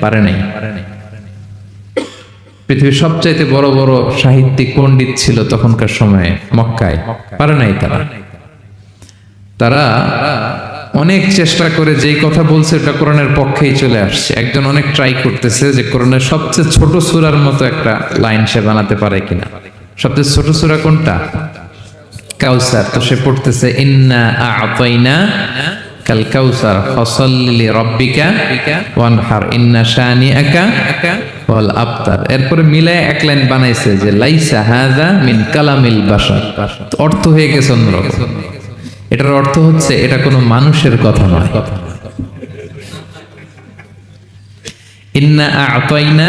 পারে নাই। পৃথিবীর সবচাইতে বড় বড় সাহিত্যিক পণ্ডিত ছিল তখনকার সময়ে মক্কায়। পারে নাই তারা। তারা অনেক চেষ্টা করে যেই কথা বলছে ওটা কোরআনের পক্ষেই চলে আসছে। একজন অনেক ট্রাই করতেছে যে কোরআনের সবচেয়ে ছোট সুরার মতো একটা লাইন সে বানাতে পারে কিনা। সবচেয়ে ছোট সুরা কোনটা? কাউসার। তো সে পড়তেছে, ইন্না আতাইনা কাল কাউসার, ফসল্লি রব্বিকা ওয়ানহার, ইন্না শানিআকা ওয়াল আবতার। এরপরে মিলায় এক লাইন বানাইছে যে, লাইসা হাযা মিন কালামিল বাশার। অর্থ হয়ে গেছে অন্যরকম। এটার অর্থ হচ্ছে, এটা কোনো মানুষের কথা নয়। ইন্না আতাইনা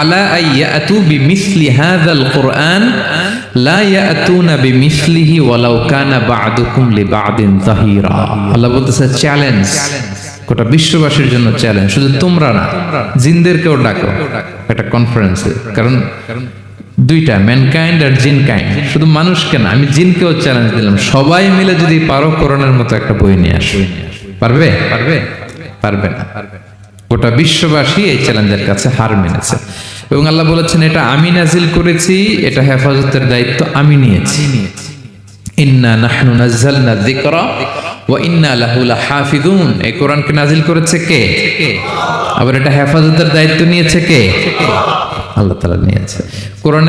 আলা লা আল্লাহ বলতেছে চ্যালেঞ্জ গোটা বিশ্ববাসীর জন্য চ্যালেঞ্জ শুধু তোমরা না, জিনদেরকেও ডাকো একটা কনফারেন্সে কারণ দুইটা ম্যানকাইন্ড আর জিন কাইন্ড শুধু মানুষকে না, আমি জিনকেও চ্যালেঞ্জ দিলাম। সবাই মিলে যদি পারো করোনার মতো একটা বই নিয়ে আসো। পারবে পারবে? পারবে না? গোটা বিশ্ববাসী এই চ্যালেঞ্জের কাছে হার মেনেছে। এবং আল্লাহ বলেছেন, এটা আমি নাজিল করেছি, এটা হেফাজতের দায়িত্ব আমি নিয়েছি। ইন্না ইন্না এই কোরআনকে নাজিল করেছে কে? আবার এটা হেফাজতের দায়িত্ব নিয়েছে কে? আল্লাহ নিয়েছে।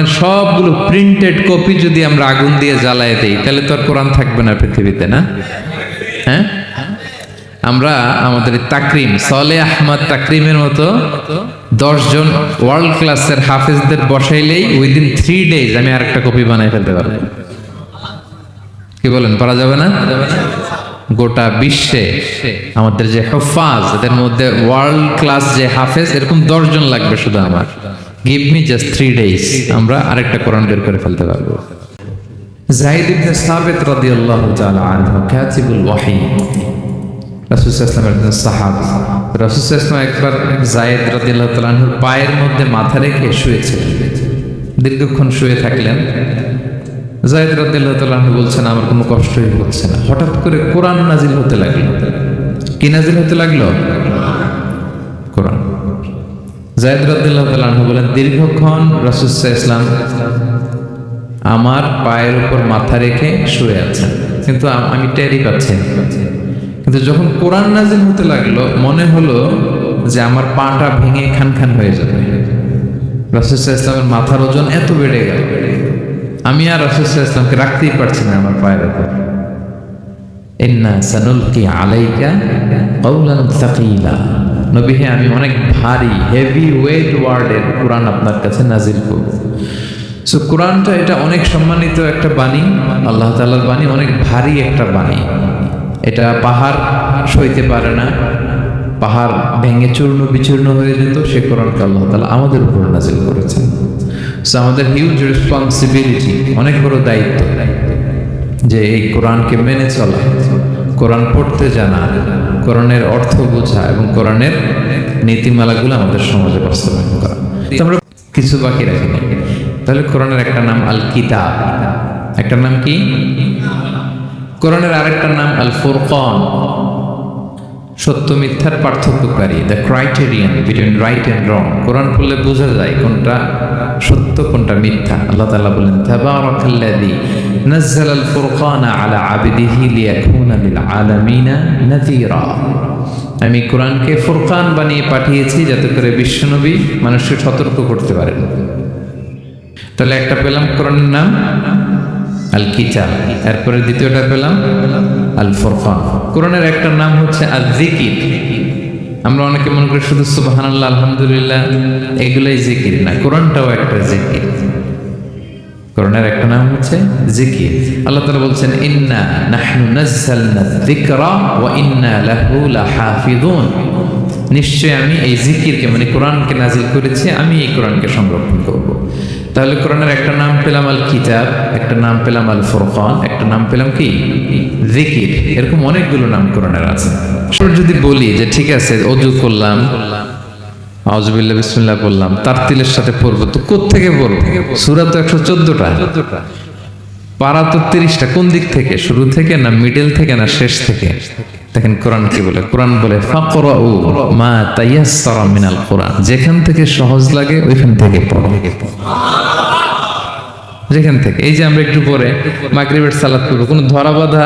সবগুলো প্রিন্টেড কপি যদি আমরা আগুন দিয়ে জ্বালায় দেই, তাহলে তো আর কোরআন থাকবে না পৃথিবীতে, না? হ্যাঁ? আমরা আমাদের তাকরিম সলে আহমদ তাকরিমের মতো দশজন ওয়ার্ল্ড ক্লাসের হাফেজদের বসাইলেই উইদিন থ্রি ডেজ আমি আরেকটা কপি বানাই ফেলতে পারব। কি বলেন পারা যাবে না? গোটা বিশ্বে আমাদের যে হফাজ এদের মধ্যে ওয়ার্ল্ড ক্লাস যে হাফেজ, এরকম দশজন লাগবে শুধু আমার। Give me just three days আমরা আরেকটা কোরআন বের করে ফেলতে পারব। জাহিদ ইবনে সাবিত রাদিয়াল্লাহু তাআলা আনহু, কাতিবুল ওয়াহি। সাল্লাল্লাহু আলাইহি সাহাবী। একবার জায়েদ আনহুর পায়ের মধ্যে মাথা রেখে শুয়েছিলেন। দীর্ঘক্ষণ শুয়ে থাকলেন। জায়দ আনহু বলছেন, আমার কোনো কষ্টই হচ্ছে না। হঠাৎ করে কোরআন নাজিল হতে লাগল। কি নাজিল হতে লাগল? কোরআন। জায়দ আনহু বলেন, দীর্ঘক্ষণ রাসূল ইসলাম আমার পায়ের উপর মাথা রেখে শুয়ে আছেন। কিন্তু আমি টেরই পাচ্ছি। কিন্তু যখন কোরআন নাজিল হতে লাগল, মনে হলো যে আমার পাটা ভেঙে খান খান হয়ে যাবে। রাসূল ইসলামের মাথার ওজন এত বেড়ে গেল। আমি আর রাসূল ইসলামকে রাখতেই পারছি না আমার পায়ের হে, আমি অনেক ভারী হেভি ওয়েট ওয়ার্ডের কোরআন আপনার কাছে নাজিল করব। সো কোরআনটা এটা অনেক সম্মানিত একটা বাণী, আল্লাহ তাআলার বাণী অনেক ভারী একটা বাণী। এটা পাহাড় সইতে পারে না। পাহাড় ভেঙে চূর্ণ বিচূর্ণ হয়ে যেত, সে কোরআনকে আল্লাহ তাআলা আমাদের উপর নাজিল করেছেন। সো আমাদের হিউজ রেসপন্সিবিলিটি অনেক বড় দায়িত্ব যে এই কোরআনকে মেনে চলা, কোরআন পড়তে জানা, কোরআনের অর্থ বোঝা এবং কোরআনের নীতিমালাগুলো আমাদের সমাজে বাস্তবায়ন করা। আমরা কিছু বাকি রাখি তাহলে কোরআনের একটা নাম আল কিতাব একটা নাম কি? কোরআনের আরেকটা নাম আল ফুরকান সত্য মিথ্যার পার্থক্যকারী the criterion between right and wrong কোরআন পড়লে বোঝা যায় কোনটা সত্য, কোনটা মিথ্যা। আল্লাহ তাআলা বলেন, তাবারাকাল্লাযী আল ফুরকানা আলা আবদিহি লিয়াকুনা লিল আলামিনা নাযীরা। আমি কোরআনকে ফুরকান বানিয়ে পাঠিয়েছি যাতে করে বিশ্বনবী মানুষকে সতর্ক করতে পারেন। তাহলে একটা পেলাম কোরআনের নাম আল কিতাব এরপরে দ্বিতীয়টা পেলাম আল ফুরকান কোরআনের একটা নাম হচ্ছে আল জিকির আমরা অনেকে মনে করি শুধু সুবহানাল্লাহ, আলহামদুলিল্লাহ, এগুলাই জিকির না, কোরআনটাও একটা জিকির কোরআনের একটা নাম হচ্ছে জিকির আল্লাহ তাআলা বলছেন, ইন্না নাহনু নাযালনা যিকরা ওয়া ইন্না লাহু লাহাফিজুন নিশ্চয়ই আমি এই জিকিরকে মানে কোরআনকে নাজিল করেছি, আমি এই কোরআনকে সংরক্ষণ করব। তাহলে কোরআনের একটা নাম পেলাম আল কিতাব, একটা নাম পেলাম আল ফোরকান, একটা নাম পেলাম কি? জিকির। এরকম অনেকগুলো নাম কোরআনের আছে। যদি বলি যে ঠিক আছে, অজু করলাম আউজবিল্লা বিসমিল্লাহ বললাম তার তিলের সাথে পড়ব, তো কোথেকে পড়ব? সুরা তো একশো চোদ্দটা। পারা তো তিরিশটা, কোন দিক থেকে? শুরু থেকে না মিডল থেকে না শেষ থেকে? দেখেন কোরআন কি বলে? কোরআন বলে মিনাল কোরআন। যেখান থেকে সহজ লাগে, ওইখান থেকে পড়ো। যেখান থেকে। এই যে আমরা একটু পরে মাগরিবের সালাত করব কোনো ধরা বাঁধা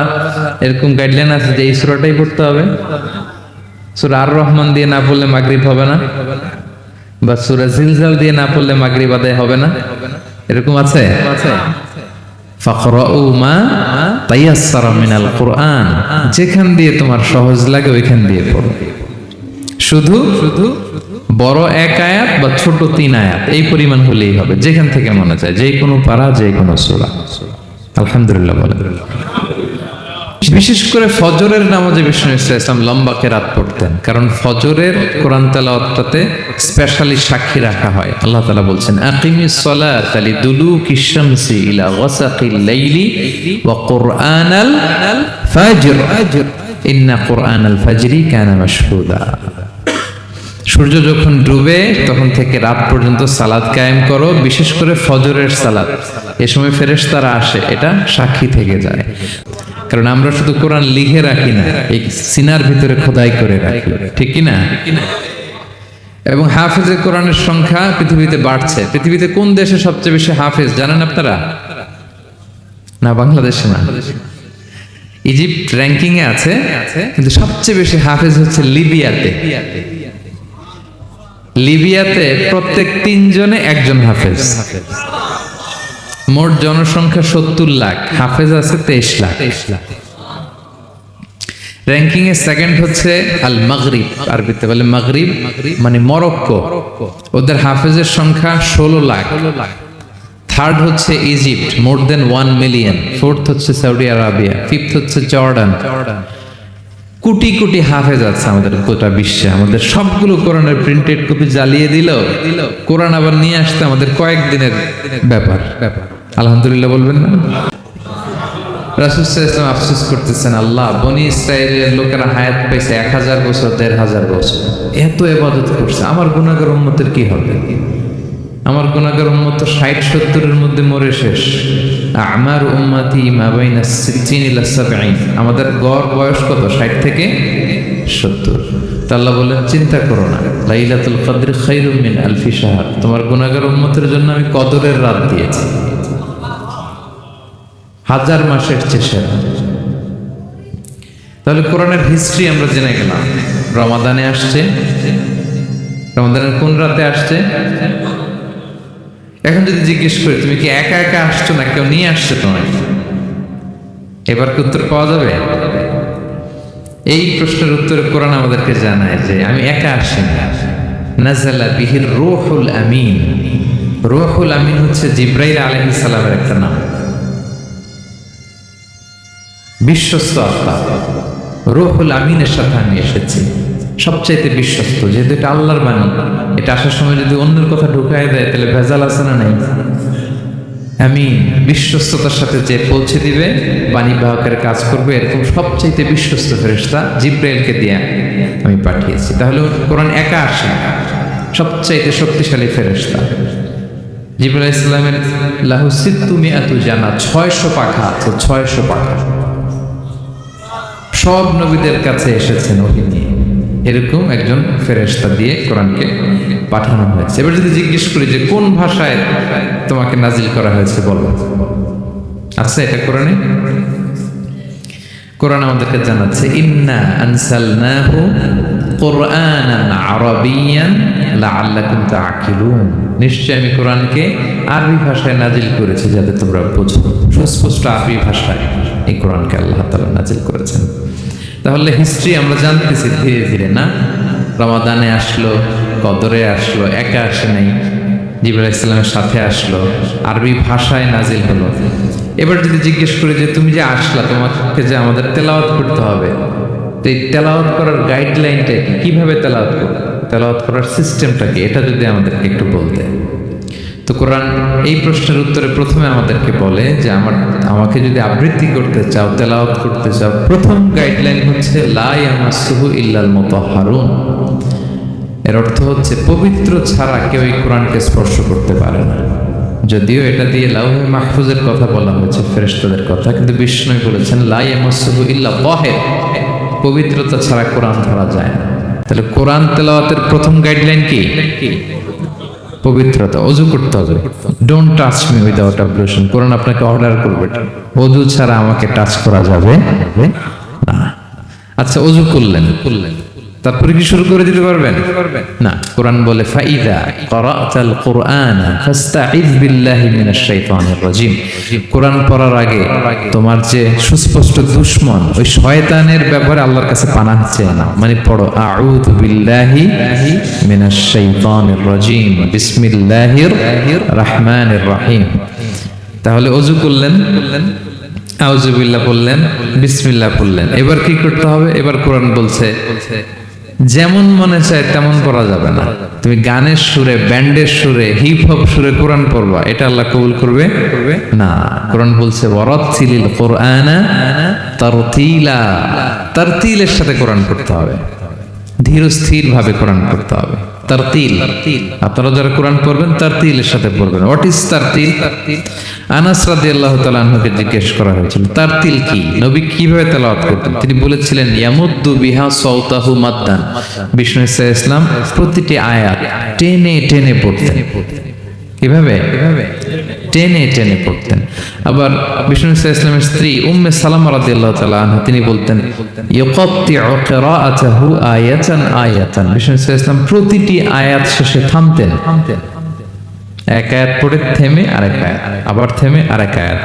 এরকম গাইডলাইন আছে যে এই সূরাটাই পড়তে হবে? সূরা আর রহমান দিয়ে না পড়লে মাগরিব হবে না? বা সূরা জিলজাল দিয়ে না পড়লে মাগরিব আদায় হবে না? এরকম আছে আছে? মা যেখান দিয়ে তোমার সহজ লাগে, ওইখান দিয়ে পড়ো। শুধু শুধু বড় এক আয়াত বা ছোট তিন আয়াত, এই পরিমাণ হলেই হবে। যেখান থেকে মনে চায়, যে কোনো পাড়া যে কোনো সূরা। আলহামদুলিল্লাহ বিশেষ করে ফজরের নামাজে বিষ্ণু ইসলাম লম্বা কেরাত পড়তেন। কারণ ফজরের কোরআন তেলাওয়াতটাতে স্পেশালি সাক্ষী রাখা হয়। আল্লাহ তালা বলছেন, আকিমিস সালাত আলি দুলুকি শামসি ইলা ওয়াসাকিল লাইলি ওয়া কুরআনাল ফাজর। ইন্না কুরআনাল ফাজরি কানা মাশহুদা। সূর্য যখন ডুবে, তখন থেকে রাত পর্যন্ত সালাদ কায়েম করো, বিশেষ করে ফজরের সালাদ এ সময় ফেরেশতারা আসে, এটা সাক্ষী থেকে যায়। কারণ আমরা শুধু কোরআন লিখে রাখি না, এই সিনার ভিতরে খোদাই করে রাখি। ঠিক কি না এবং হাফেজের কোরআনের সংখ্যা পৃথিবীতে বাড়ছে। পৃথিবীতে কোন দেশে সবচেয়ে বেশি হাফেজ, জানেন আপনারা? না, বাংলাদেশে না। ইজিপ্ট র্যাঙ্কিং এ আছে, কিন্তু সবচেয়ে বেশি হাফেজ হচ্ছে লিবিয়াতে। লিবিয়াতে প্রত্যেক তিনজনে একজন হাফেজ হাফেজ। মোট জনসংখ্যা সত্তর লাখ, হাফেজ আছে তেইশ লাখ। র্যাঙ্কিং এ সেকেন্ড হচ্ছে আল মাগরিব আরবিতে বলে মাগরিব মানে মরক্কো। ওদের হাফেজের সংখ্যা ষোলো লাখ। থার্ড হচ্ছে Egypt more than one million fourth হচ্ছে সৌদি আরাবিয়া ফিফথ হচ্ছে জর্ডান কোটি কোটি হাফেজ আছে আমাদের গোটা বিশ্বে। আমাদের সবগুলো কোরআনের প্রিন্টেড কপি জ্বালিয়ে দিল। কোরআন আবার নিয়ে আসতে আমাদের কয়েকদিনের ব্যাপার ব্যাপার। আলহামদুলিল্লাহ বলবেন না? রাসুল আফসোস করতেছেন, আল্লাহ, বনি ইসরায়েলের লোকেরা হায়াত পাইছে এক হাজার বছর, দেড় হাজার বছর। এত এবাদত করছে, আমার গুণাগার উন্মতের কি হবে? আমার গুণাগার উম্মত তো ষাট, সত্তরের মধ্যে মরে শেষ। আমার উম্মাতি মাবাইনা সিদ্দিন সাবঈন। আমাদের গড় বয়স কত, ষাট থেকে সত্তর? তা আল্লাহ বলেন চিন্তা করো না, লাইলাতুল কদর খাইরুম মিন আলফি শাহর। তোমার গুণাগার উম্মতের জন্য আমি কদরের রাত দিয়েছি। হাজার মাসের চেষ্টা। তাহলে কোরআনের হিস্ট্রি আমরা জেনে গেলাম। রমাদানে আসছে। রমাদানের কোন রাতে আসছে? এখন যদি জিজ্ঞেস করি, তুমি কি একা একা আসছো না? কেউ নিয়ে আসছে তোমায়? এবার কি উত্তর পাওয়া যাবে? এই প্রশ্নের উত্তরে কোরআন আমাদেরকে জানায় যে, আমি একা আসি না। নাজালা বিহির রোহুল আমিন। রোহুল আমিন হচ্ছে জিব্রাইল আলহিস সালামের একটা নাম। বিশ্বস্ত আত্মা। রোহুল আমিনের সাথে আমি এসেছি। সবচাইতে বিশ্বস্ত, যেহেতু এটা আল্লাহর বাণী। এটা আসার সময় যদি অন্যের কথা ঢুকাই দেয়, তাহলে ভেজাল আছে না নাই? আমি বিশ্বস্ততার সাথে যে পৌঁছে দিবে, বাণী বাহকের কাজ করবে, এরকম সবচাইতে বিশ্বস্ত ফেরেস্তা জিব্রাইলকে দিয়ে আমি পাঠিয়েছি। তাহলে কোরআন একা আসে সবচাইতে শক্তিশালী ফেরেস্তা জিব্রাইল ইসলামের লাহুসিদ তুমি এত জানা, ছয়শো পাখা আছে, ছয়শো পাখা। সব নবীদের কাছে এসেছেন ওহি নিয়ে। এরকম একজন ফেরেস্তা দিয়ে কোরআনকে পাঠানো হয়েছে। এবার যদি জিজ্ঞেস করি যে কোন ভাষায় তোমাকে নাজিল করা হয়েছে, বলো। আচ্ছা এটা কোরআনে? কোরআন আমাদেরকে জানাচ্ছে, ইন্না আনসালনাহু কোরআনান আরাবিয়ান লাআল্লাকুম তাআকিলুন। নিশ্চয় আমি কোরআনকে আরবি ভাষায় নাজিল করেছি যাতে তোমরা বোঝো। সুস্পষ্ট আরবি ভাষায় এই কোরআনকে আল্লাহ তাআলা নাজিল করেছেন। তাহলে হিস্ট্রি আমরা জানতেছি ধীরে ধীরে, না? রমাদানে আসলো, কদরে আসলো, একা আসে নাই জিবুল ইসলামের সাথে আসলো, আরবি ভাষায় নাজিল হলো। এবার যদি জিজ্ঞেস করি যে তুমি যে আসলা, তোমাকে যে আমাদের তেলাওয়াত করতে হবে, তো এই তেলাওয়াত করার গাইডলাইনটা কি? কীভাবে তেলাওয়াত করব? তেলাওয়াত করার সিস্টেমটা কি? এটা যদি আমাদেরকে একটু বলতে। তো কোরআন এই প্রশ্নের উত্তরে প্রথমে আমাদেরকে বলে যে আমার, আমাকে যদি আবৃত্তি করতে চাও, তেলাওয়াত করতে চাও, প্রথম গাইডলাইন হচ্ছে, লা ইয়ামাসসুহু ইল্লাল হারুন এর অর্থ হচ্ছে, পবিত্র ছাড়া কেউ এই কোরআনকে স্পর্শ করতে পারে না। যদিও এটা দিয়ে লাউহে মাহফুজের কথা বলা হয়েছে, ফেরেশতাদের কথা, কিন্তু বিষ্ণু বলেছেন লাই এমসুহু ইল্লা বহে পবিত্রতা ছাড়া কোরআন ধরা যায় না। তাহলে কোরআন তেলাওয়াতের প্রথম গাইডলাইন কি? পবিত্রতা, অজু করতে হবে। Don't touch me without ablution কোরআন আপনাকে অর্ডার করবে। অজু ছাড়া আমাকে টাচ করা যাবে না। আচ্ছা অজু করলেন করলেন। তারপরে কি শুরু করে দিতে পারবেন? না, কোরআন বলে, ফাইদা করাতাল কুরআন ফাস্তাইজ বিল্লাহি মিনাশ শাইতানির কোরআন পড়ার আগে তোমার যে সুস্পষ্ট দুশমন, ওই শয়তানের ব্যাপারে আল্লাহর কাছে পানাহ চেয়ে না মানে পড়ো, আউযু বিল্লাহি মিনাশ শাইতানির রাজিম, বিসমিল্লাহির রহমানির রহিম। তাহলে অজু করলেন আউজুবিল্লাহ বললেন, বিসমিল্লাহ বললেন। এবার কি করতে হবে? এবার কোরআন বলছে বলছে যেমন মনে চায় তেমন করা যাবে না। তুমি গানের সুরে, ব্যান্ডের সুরে হিপ হপ সুরে কোরআন পড়বা, এটা আল্লাহ কবুল করবে? না। কোরআন বলছে তার তিলের সাথে কোরআন করতে হবে। ধীর স্থির ভাবে কোরআন পড়তে হবে। তারতিল। আপনারা যারা কোরআন পড়বেন, তারতিলের সাথে পড়বেন। What is তারতিল? আনাস রাদিয়াল্লাহু তাআলা আনহুকে জিজ্ঞেস করা হয়েছিল, তারতিল কি? নবী কীভাবে তেলাওয়াত করতেন? তিনি বলেছিলেন, ইয়ামুদ্দু বিহা সৌতাহু মাদ্দান। বিষ্ণু ইসলাম প্রতিটি আয়াত টেনে টেনে পড়তেন। কীভাবে? টেনে টেনে পড়তেন। আবার বিষ্ণু ইসলামের স্ত্রী উম্মে সালাম আনহা, তিনি বলতেন আয়াতান আয়াতান। বিষ্ণু ইসলাম প্রতিটি আয়াত শেষে থামতেন থামতেন। এক আয়াত পড়ে থেমে আরেক আয়াত, আবার থেমে আরেক আয়াত।